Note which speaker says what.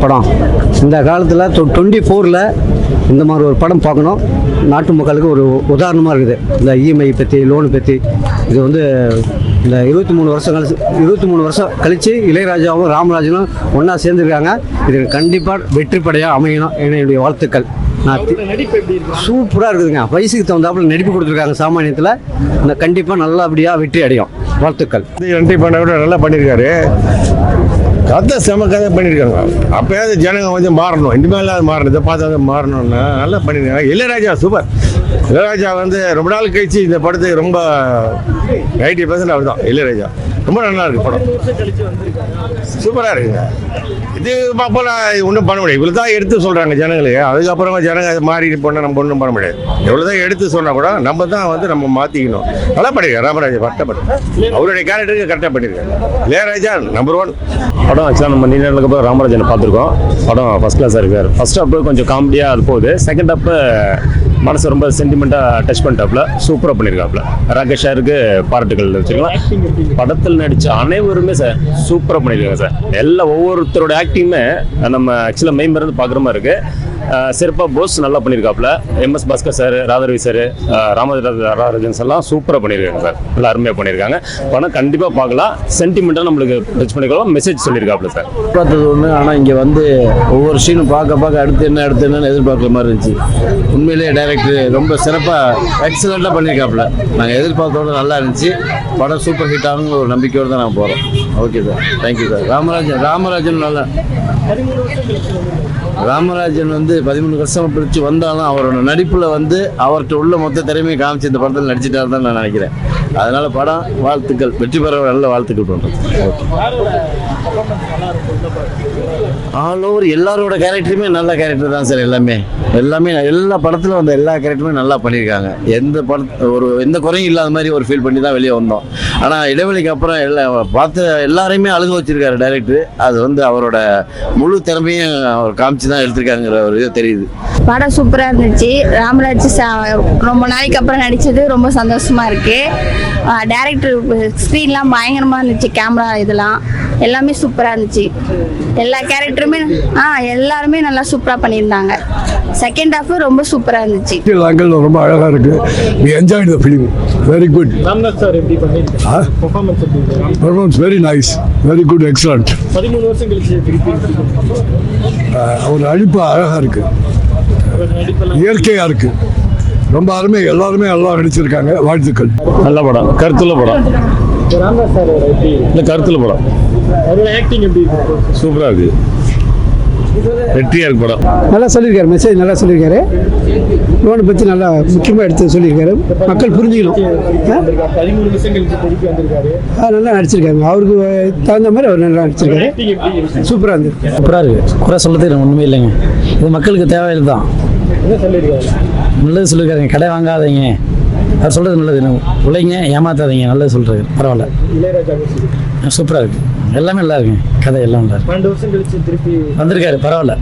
Speaker 1: படம்? இந்த காலத்தில் டுவெண்ட்டி ஃபோரில் இந்த மாதிரி ஒரு படம் பார்க்கணும். நாட்டு மக்களுக்கு ஒரு உதாரணமாக இருக்குது. இந்த இஎம்ஐ பற்றி லோனு பற்றி இது வந்து இந்த இருபத்தி மூணு வருஷம் கழிச்சு இருபத்தி மூணு வருஷம் கழித்து இளையராஜாவும் ராமராஜனும் ஒன்றா சேர்ந்துருக்காங்க. இது கண்டிப்பாக வெற்றிப்படையாக அமையணும். என்னுடைய வாழ்த்துக்கள். நான் சூப்பராக இருக்குதுங்க. வயசுக்கு தகுந்தாப்புல நடிப்பு கொடுத்துருக்காங்க சாமானியத்தில். இந்த கண்டிப்பாக நல்லபடியாக வெற்றி அடையும். வாழ்த்துக்கள்.
Speaker 2: என்ட்ரி பண்ண விட நல்லா பண்ணியிருக்காரு அதான் செம கதை பண்ணியிருக்காங்க அப்போயாவது ஜனங்க கொஞ்சம் மாறணும். இனிமேல் அது மாறணும். இதை பார்த்து வந்து மாறணும்னா நல்லா பண்ணியிருக்காங்க இளையராஜா சூப்பர். இளையராஜா வந்து ரொம்ப நாள் கழிச்சு இந்த படத்துக்கு ரொம்ப நைன்டி பர்சன்ட் அவர் தான். இளையராஜா. ரொம்ப நல்லா இருக்கு படம். சூப்பராக இருக்குங்க. இது பார்ப்போம் ஒன்றும் பண்ண முடியாது. இவ்வளோ தான் எடுத்து சொல்கிறாங்க ஜனங்களுக்கு. அதுக்கப்புறமா ஜனங்க மாறி போனால் நம்ம ஒன்றும் பண்ண முடியாது. எவ்வளோ தான் எடுத்து சொன்னால் கூட நம்ம தான் வந்து நம்ம மாற்றிக்கணும் நல்லா பண்ணியிருக்காரு ராமராஜ் கரெக்டாக அவருடைய கேரக்டருக்கு கரெக்டாக பண்ணியிருக்காரு இளையராஜா நம்பர் ஒன்
Speaker 3: படம் ஆக்சுவலாக நம்ம நீண்ட நாளுக்கு அப்புறம் ராமராஜனை பார்த்துருக்கோம். படம் ஃபஸ்ட் கிளாஸாக இருக்கார். ஃபர்ஸ்ட் அப்போ கொஞ்சம் காமெடியாக அது போகுது. செகண்ட் அப்போ மனசு ரொம்ப சென்டிமெண்ட்டாக டச் பண்ணிட்டாப்புல. சூப்பராக பண்ணியிருக்காப்புல ராகேஷாருக்கு பாராட்டுகள் வச்சுக்கலாம் படத்தில் நடித்த அனைவருமே சார் சூப்பராக பண்ணியிருக்காங்க சார். எல்லா ஒவ்வொருத்தரோட ஆக்டிங்குமே நம்ம ஆக்சுவலாக மெய்மருந்து பார்க்குற மாதிரி இருக்குது சிறப்பாக போஸ் நல்லா பண்ணியிருக்காப்ல MS Bhaskar sir Radharavi sir Ramarajan எல்லாம் சூப்பராக பண்ணியிருக்காங்க சார். நல்லா அருமையாக பண்ணியிருக்காங்க படம் கண்டிப்பாக பார்க்கலாம். சென்டிமெண்ட்டாக நம்மளுக்கு டச் பண்ணிக்கலாம். மெசேஜ் சொல்லியிருக்காப்புல சார்.
Speaker 4: பார்த்தது ஒன்று ஆனால் இங்கே வந்து ஒவ்வொரு சீனும் பார்க்க பார்க்க அடுத்து என்ன அடுத்து என்னன்னு எதிர்பார்க்குற மாதிரி இருந்துச்சு. உண்மையிலேயே டைரக்டர் ரொம்ப சிறப்பாக எக்ஸலண்ட்டாக பண்ணியிருக்காப்புல நாங்கள் எதிர்பார்த்தோட நல்லா இருந்துச்சு. படம் சூப்பர் ஹிட் ஆகுங்கிற ஒரு நம்பிக்கையோடு தான் நாங்கள் போகிறோம் okay sir thank you sir Ramarajan Ramarajan நல்லா ராமராஜன் வந்து பதிமூணு வருஷம் பிடிச்சி வந்தாலும் அவரோட நடிப்பில் வந்து அவர்கிட்ட உள்ள மொத்த திறமையை காமிச்சு இந்த படத்தில் நடிச்சிட்டாரு தான் நான் நினைக்கிறேன். அதனால படம் வாழ்த்துக்கள். வெற்றி பெற நல்ல வாழ்த்துக்கள் பண்ணுறேன் ஆல் ஓவர் எல்லாரோட கேரக்டருமே நல்ல கேரக்டர் தான் சார் எல்லாமே. எல்லாமே எல்லா படத்தில் வந்த எல்லா கேரக்டருமே நல்லா பண்ணியிருக்காங்க. எந்த பட ஒரு எந்த குறையும் இல்லாத மாதிரி ஒரு ஃபீல் பண்ணி தான் வெளியே வந்தோம். ஆனால் இடைவெளிக்கு அப்புறம் எல்லா பார்த்த எல்லாரையுமே அழுக வச்சிருக்காரு டைரக்டர் அது வந்து அவரோட முழு திறமையும் அவர் காமிச்சு தான் எடுத்திருக்காங்கிற ஒரு இது தெரியுது.
Speaker 5: படம் சூப்பராக இருந்துச்சு. ராமராஜ் சா ரொம்ப நாளைக்கு அப்புறம் நடித்தது ரொம்ப சந்தோஷமாக இருக்குது டேரக்டர் ஸ்க்ரீன்லாம் பயங்கரமாக இருந்துச்சு கேமரா இதெல்லாம். எல்லாமே சூப்பராக இருந்துச்சு. எல்லா கேரக்டருமே ஆ எல்லாருமே நல்லா சூப்பராக பண்ணியிருந்தாங்க. செகண்ட் ஹாஃபு ரொம்ப சூப்பராக இருந்துச்சு.
Speaker 6: ஆங்கிள் ரொம்ப அழகா இருக்கு. We enjoy the film very good
Speaker 7: Ramnath sir எப்படி பண்ணியிருக்காரு performance
Speaker 6: very nice very good excellent
Speaker 7: பதிமூணு வருஷம் கழிச்சு திருப்பி
Speaker 6: அவர் நடிப்பு அழகா இருக்கு.
Speaker 7: அவர் நடிப்பெல்லாம்
Speaker 6: இயற்கையா இருக்கு. ரொம்ப அருமை. எல்லாருமே எல்லாம் நடிச்சிருக்காங்க. வாழ்த்துக்கள்.
Speaker 3: நல்ல படம். கருத்துள்ள படம்.
Speaker 7: எப்படி?
Speaker 3: இல்லை கருத்துள்ள படம்.
Speaker 7: அவரோட ஆக்டிங் எப்படி இருக்கு?
Speaker 3: சூப்பராக இருக்குது வெற்றியாக இருக்கு படம்.
Speaker 8: நல்லா சொல்லியிருக்காரு மெசேஜ் நல்லா சொல்லியிருக்காரு. லோனை பற்றி நல்லா முக்கியமாக எடுத்து சொல்லியிருக்காரு. மக்கள் புரிஞ்சுக்கணும். ஆ? நல்லா நடிச்சிருக்காங்க அவருக்கு தகுந்த மாதிரி அவர் நல்லா நடிச்சிருக்காரு. சூப்பராக இருந்தது
Speaker 4: சூப்பராக இருக்குது குறை சொல்கிறதுக்கு ஒன்றுமே இல்லைங்க. இது மக்களுக்கு தேவையில்லை தான் நல்லது சொல்லியிருக்காருங்க. கடை வாங்காதீங்க. அவர் சொல்கிறது நல்லது. உழைங்க ஏமாத்தாதீங்க. நல்லது சொல்கிறது பரவாயில்ல. சூப்பராக இருக்குது எல்லாமே நல்லா இருக்குங்க. கதை எல்லாம் நல்லா இருக்கு. வந்திருக்காரு. பரவாயில்ல.